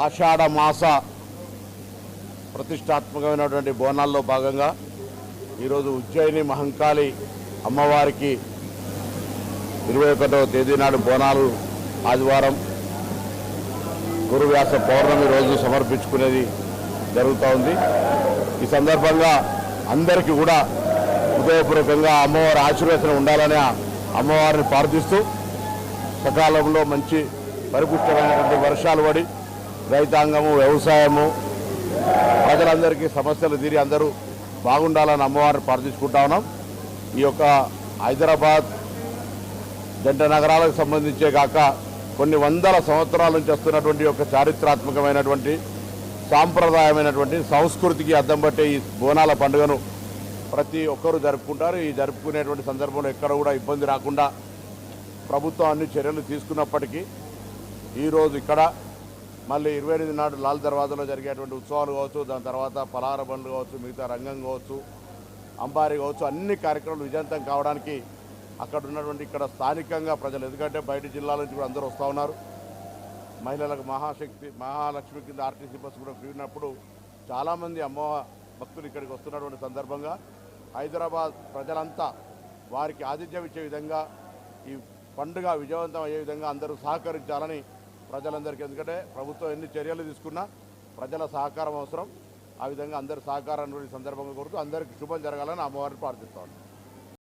ఆషాఢ మాస ప్రతిష్టాత్మకమైనటువంటి బోనాల్లో భాగంగా ఈరోజు ఉజ్జయిని మహంకాళి అమ్మవారికి ఇరవై ఒకటవ తేదీ నాడు బోనాలు ఆదివారం గురువ్యాస పౌర్ణమి రోజు సమర్పించుకునేది జరుగుతూ ఉంది. ఈ సందర్భంగా అందరికీ కూడా హృదయపూర్వకంగా అమ్మవారి ఆశీర్వచనం ఉండాలని అమ్మవారిని ప్రార్థిస్తూ సకాలంలో మంచి పరిపుష్టమైనటువంటి వర్షాలు పడి రైతాంగము వ్యవసాయము ప్రజలందరికీ సమస్యలు తీరి అందరూ బాగుండాలని అమ్మవారిని ప్రార్థించుకుంటా ఉన్నాం. ఈ యొక్క హైదరాబాద్ జంట నగరాలకు సంబంధించే కాక కొన్ని వందల సంవత్సరాల నుంచి వస్తున్నటువంటి ఒక చారిత్రాత్మకమైనటువంటి సాంప్రదాయమైనటువంటి సంస్కృతికి అద్దం పట్టే ఈ బోనాల పండుగను ప్రతి ఒక్కరూ జరుపుకుంటారు. ఈ జరుపుకునేటువంటి సందర్భంలో ఎక్కడ కూడా ఇబ్బంది రాకుండా ప్రభుత్వం అన్ని చర్యలు తీసుకున్నప్పటికీ ఈరోజు ఇక్కడ మళ్ళీ ఇరవై ఎనిమిది నాడు లాల్ దర్వాజాలో జరిగేటువంటి ఉత్సవాలు కావచ్చు దాని తర్వాత పలార బండ్లు కావచ్చు మిగతా రంగం కావచ్చు అంబారి కావచ్చు అన్ని కార్యక్రమాలు విజయంతం కావడానికి అక్కడ ఉన్నటువంటి ఇక్కడ స్థానికంగా ప్రజలు ఎందుకంటే బయట జిల్లాల నుంచి కూడా అందరూ వస్తూ ఉన్నారు. మహిళలకు మహాశక్తి మహాలక్ష్మి కింద ఆర్టీసీ బస్సు కూడా ఫ్రీ ఉన్నప్పుడు చాలామంది అమ్మ భక్తులు ఇక్కడికి వస్తున్నటువంటి సందర్భంగా హైదరాబాద్ ప్రజలంతా వారికి ఆతిథ్యం ఇచ్చే విధంగా ఈ పండుగ విజయవంతం అయ్యే విధంగా అందరూ సహకరించాలని ప్రజలందరికీ ఎందుకంటే ప్రభుత్వం ఎన్ని చర్యలు తీసుకున్నా ప్రజల సహకారం అవసరం. ఆ విధంగా అందరి సహకారాన్ని సందర్భంగా కోరుతూ అందరికీ శుభం జరగాలని అమ్మవారిని ప్రార్థిస్తాను